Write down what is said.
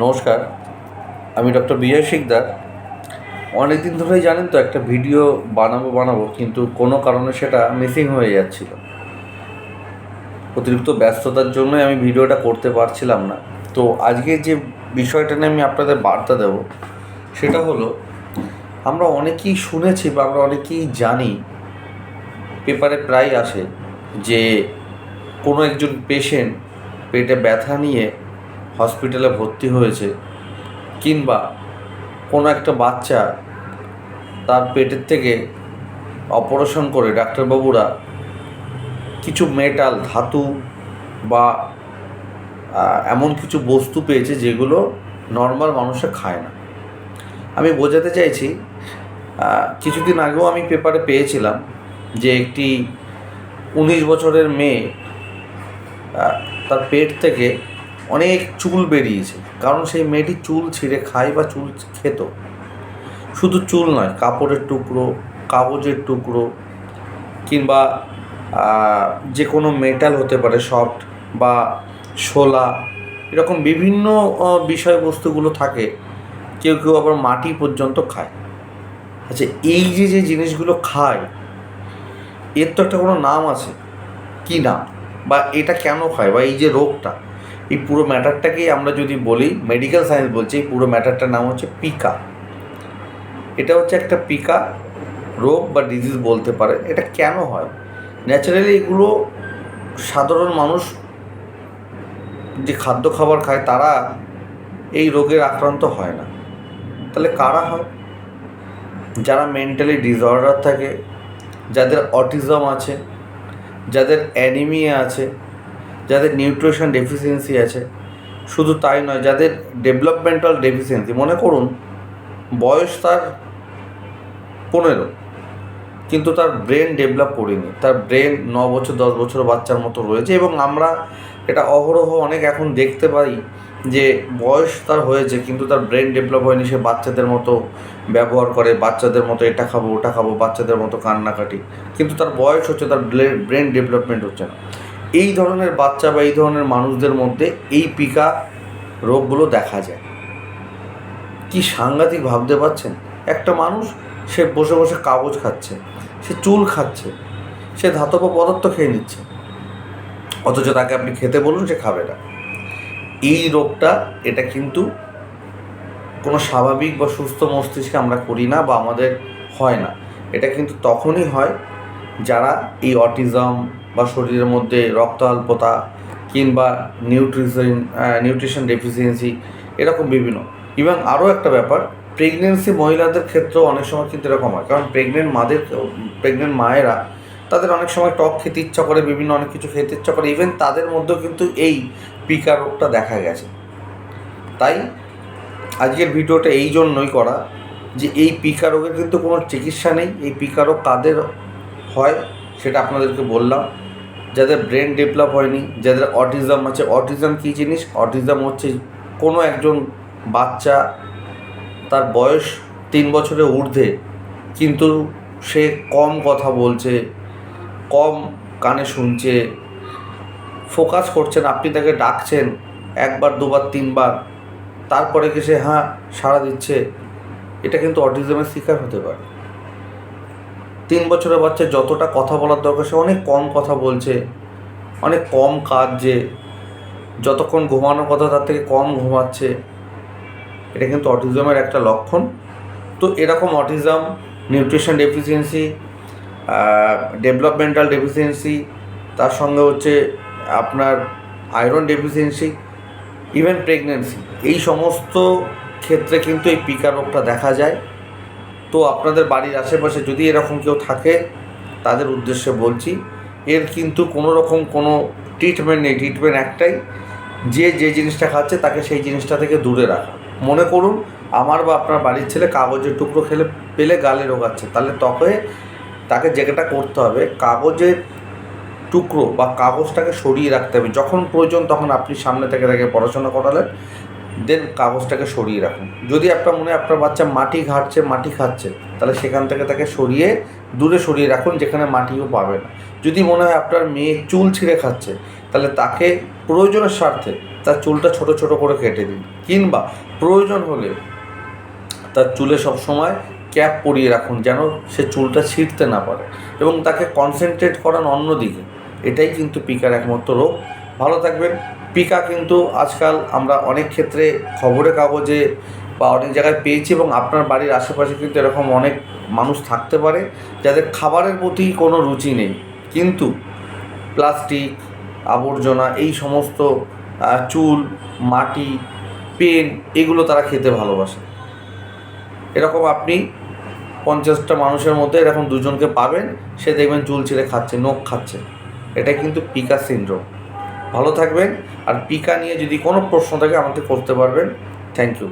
নমস্কার, আমি ডক্টর বিজয় শিকদার। অনেক দিন ধরেই জানেন তো, একটা ভিডিও বানাবো বানাবো, কিন্তু কোনো কারণে সেটা মিসিং হয়ে যাচ্ছিল। অতিরিক্ত ব্যস্ততার জন্যই আমি ভিডিওটা করতে পারছিলাম না। তো আজকে যে বিষয়টা নিয়ে আমি আপনাদের বার্তা দেব, সেটা হলো, আমরা অনেকেই শুনেছি বা আমরা অনেকেই জানি, পেপারে প্রায় আসে যে কোনো একজন পেশেন্ট পেটে ব্যথা নিয়ে হসপিটালে ভর্তি হয়েছে কিংবা কোনো একটা বাচ্চা তার পেটের থেকে অপারেশন করে ডাক্তারবাবুরা কিছু মেটাল, ধাতু বা এমন কিছু বস্তু পেয়েছে যেগুলো নর্মাল মানুষে খায় না। আমি বোঝাতে চাইছি কিছুদিন আগেও আমি পেপারে পেয়েছিলাম যে একটি উনিশ বছরের মেয়ে তার পেট থেকে অনেক চুল বেরিয়েছে। কারণ সেই মেয়েটি চুল ছিঁড়ে খায় বা চুল খেত। শুধু চুল নয়, কাপড়ের টুকরো, কাগজের টুকরো, কিংবা যে কোনো মেটাল হতে পারে সফট বা শোলা, এরকম বিভিন্ন বিষয়বস্তুগুলো থাকে। কেউ কেউ আবার মাটি পর্যন্ত খায়। আচ্ছা এই যে যে জিনিসগুলো খায়, এর তো একটা কোনো নাম আছে। কী নাম? বা এটা কেন খায়? বা এই যে রোগটা এই পুরো ম্যাটারটাকেই আমরা যদি বলি মেডিকেল সায়েন্স বলছে, এই পুরো ম্যাটারটার নাম হচ্ছে পিকা। এটা হচ্ছে একটা পিকা রোগ বা ডিজিজ বলতে পারে। এটা কেন হয়? ন্যাচারালি এগুলো সাধারণ মানুষ যে খাদ্য খাবার খায়, তারা এই রোগের আক্রান্ত হয় না। তাহলে কারা হয়? যারা মেন্টালি ডিসঅর্ডার থাকে, যাদের অটিজম আছে, যাদের অ্যানিমিয়া আছে যাদের নিউট্রিশন ডেফিসিয়েন্সি আছে, শুধু তাই নয়, যাদের ডেভেলপমেন্টাল ডেফিসিয়েন্সি, মনে করুন, বয়স তার পনেরো, কিন্তু তার ব্রেন ডেভেলপ করেনি। তার ব্রেন ন বছর, দশ বছর বাচ্চার মতো রয়েছে এবং আমরা এটা অহরহ অনেক এখন দেখতে পাই যে বয়স তার হয়েছে, কিন্তু তার ব্রেন ডেভেলপ হয়নি, সে বাচ্চাদের মতো ব্যবহার করে, বাচ্চাদের মতো এটা খাব, ওটা খাব, বাচ্চাদের মতো কান্নাকাটি। কিন্তু তার বয়স হচ্ছে, তার ব্রেন ডেভেলপমেন্ট হচ্ছে না। এই ধরনের বাচ্চা বা এই ধরনের মানুষদের মধ্যে এই পিকা রোগগুলো দেখা যায়। কি সাংঘাতিক ভাবতে পারছেন? একটা মানুষ, সে বসে বসে কাগজ খাচ্ছে, সে চুল খাচ্ছে, সে ধাতব পদার্থ খেয়ে নিচ্ছে, অথচ তাকে আপনি খেতে বলুন, সে খাবে না। এই রোগটা, এটা কিন্তু কোনো স্বাভাবিক বা সুস্থ মস্তিষ্কে আমরা করি না বা আমাদের হয় না। এটা কিন্তু তখনই হয় যারা এই অটিজম বা শরীরের মধ্যে রক্ত অল্পতা কিংবা নিউট্রিশন নিউট্রিশন ডেফিসিয়েন্সি এরকম বিভিন্ন। এবং আরও একটা ব্যাপার প্রেগনেন্সি মহিলাদের ক্ষেত্রেও অনেক সময় কিন্তু এরকম হয়। কারণ প্রেগনেন্ট মাদের প্রেগনেন্ট মায়েরা তাদের অনেক সময় টক খেতে ইচ্ছা করে, বিভিন্ন অনেক কিছু খেতে ইচ্ছা করে ইভেন তাদের মধ্যেও কিন্তু এই পিকা রোগটা দেখা গেছে। তাই আজকের ভিডিওটা এই জন্যই করা যে এই পিকা রোগের কিন্তু কোনো চিকিৎসা নেই। এই পিকা রোগ কাদের হয়, সেটা আপনাদেরকে বললাম। যাদের ব্রেন ডেভেলপ হয়নি, যাদের অটিজম আছে অটিজম কী জিনিস? অটিজম হচ্ছে কোনো একজন বাচ্চা, তার বয়স তিন বছরের ঊর্ধ্বে, কিন্তু সে কম কথা বলছে, কম কানে শুনছে ফোকাস করছেন আপনি তাকে ডাকছেন একবার, দুবার, তিনবার, তারপরে কি সে হ্যাঁ সাড়া দিচ্ছে? এটা কিন্তু অটিজমের শিকার হতে পারে। তিন বছরের বাচ্চা যতটা কথা বলার দরকার, সে অনেক কম কথা বলছে, অনেক কম কাঁদছে, যতক্ষণ ঘুমানোর কথা তার থেকে কম ঘুমাচ্ছে। এটা কিন্তু অটিজমের একটা লক্ষণ। তো এরকম autism, nutrition deficiency developmental deficiency, তার সঙ্গে হচ্ছে আপনার আয়রন ডেফিসিয়েন্সি, ইভেন প্রেগনেন্সি এই সমস্ত ক্ষেত্রে কিন্তু এই পিকা রোগটা দেখা যায়। তো আপনাদের বাড়ির আশেপাশে যদি এরকম কেউ থাকে, তাদের উদ্দেশ্যে বলছি, এর কিন্তু কোনো রকম কোনো ট্রিটমেন্ট নেই। ট্রিটমেন্ট একটাই, যে যে জিনিসটা খাচ্ছে তাকে সেই জিনিসটা থেকে দূরে রাখা। মনে করুন, আমার বা আপনার বাড়ির ছেলে কাগজের টুকরো খেলে, পেলে গালে রোগাচ্ছে, তাহলে তবে তাকে যেটা করতে হবে, কাগজের টুকরো বা কাগজটাকে সরিয়ে রাখতে হবে। যখন প্রয়োজন তখন আপনি সামনে থেকে তাকে পড়াশোনা করালেন দেন কাগজটাকে সরিয়ে রাখুন। যদি আপনার মনে আপনার বাচ্চা মাটি ঘাটছে, মাটি খাচ্ছে, তাহলে সেখান থেকে তাকে সরিয়ে দূরে সরিয়ে রাখুন, যেখানে মাটিও পাবে না। যদি মনে হয় আপনার মেয়ে চুল ছিঁড়ে খাচ্ছে, তাহলে তাকে প্রয়োজনের স্বার্থে তার চুলটা ছোট ছোট করে কেটে দিন। কিংবা প্রয়োজন হলে তার চুলে সবসময় ক্যাপ পরিয়ে রাখুন, যেন সে চুলটা ছিঁড়তে না পারে এবং তাকে কনসেন্ট্রেট করান অন্যদিকে। এটাই কিন্তু পিকার একমাত্র রোগ। ভালো থাকবেন। পিকা কিন্তু আজকাল আমরা অনেক ক্ষেত্রে খবরের কাগজে বা অনেক জায়গায় পেয়েছি এবং আপনার বাড়ির আশেপাশে কিন্তু এরকম অনেক মানুষ থাকতে পারে যাদের খাবারের প্রতি কোনো রুচি নেই। কিন্তু প্লাস্টিক, আবর্জনা এই সমস্ত চুল, মাটি, পেন এগুলো তারা খেতে ভালোবাসে। এরকম আপনি পঞ্চাশটা মানুষের মধ্যে এরকম দুজনকে পাবেন, সে দেখবেন চুল ছিঁড়ে খাচ্ছে, নখ খাচ্ছে। এটা কিন্তু পিকা সিনড্রোম। ভালো থাকবেন। আর পিকা নিয়ে যদি কোনো প্রশ্ন থাকে আমাকে করতে পারবেন। Thank you